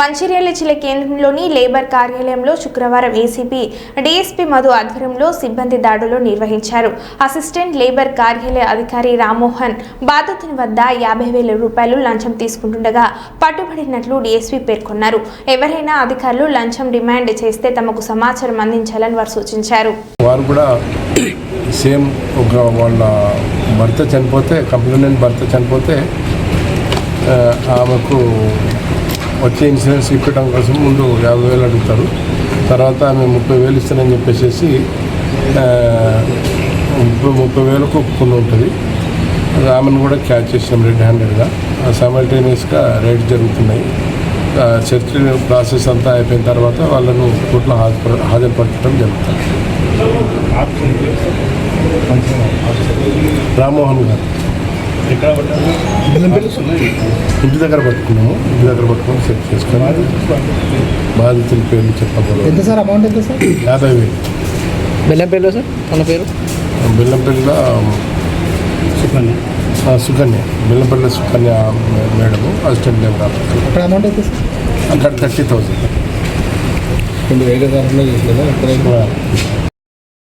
మంచిర్యాల జిల్లా కేంద్రంలోని లేబర్ కార్యాలయంలో శుక్రవారం ఏసీపీ డీఎస్పీ మధు ఆధ్వర్యంలో సిబ్బంది దాడులు నిర్వహించారు. అసిస్టెంట్ లేబర్ కార్యాలయ అధికారి రామ్మోహన్ బాధితుని వద్ద యాభై వేల రూపాయలు లంచం తీసుకుంటుండగా పట్టుబడినట్లు డీఎస్పీ పేర్కొన్నారు. ఎవరైనా అధికారులు లంచం డిమాండ్ చేస్తే తమకు సమాచారం అందించాలని వారు సూచించారు. వారు కూడా సేమ్ ఒక వాళ్ళ భర్త చనిపోతే కంప్లైంట్ భర్త చనిపోతే ఆమెకు వచ్చే ఇన్సూరెన్స్ ఇప్పడం కోసం ముందు యాభై వేలు అడుగుతారు. తర్వాత ఆమె ముప్పై వేలు ఇస్తానని చెప్పేసి ముప్పై ముప్పై వేలకు ఒప్పుకుని ఉంటుంది. రామన్ ఆమెను కూడా క్యాచ్ చేసాం రెడ్ హ్యాండెడ్గా. సైమల్టేనియస్గా రైడ్స్ జరుగుతున్నాయి. చర్చ ప్రాసెస్ అంతా అయిపోయిన తర్వాత వాళ్ళను కోర్టులో హాజరు హాజరుపరచడం జరుగుతుంది. రామ్మోహన్ గారు. ఎక్కడ ఇంటి దగ్గర పట్టుకున్నాము. ఇంటి దగ్గర పట్టుకొని సెట్ చేసుకొని బాధితుల పేర్లు ఎంత చెప్పకూడదు సార్ అమౌంట్ ఎంత సార్? యాభై వేలు. బెల్లంపల్లిలో సార్? మన పేరు? బెల్లంపల్లిలో Sukanya. Sukanya. Bellampalli Sukanya madam assistant labour officer అక్కడ అమౌంట్ ఎంత సార్? అక్కడ థర్టీ థౌసండ్. రెండు వేల కాలంలో చేసలేదా ఎక్కడ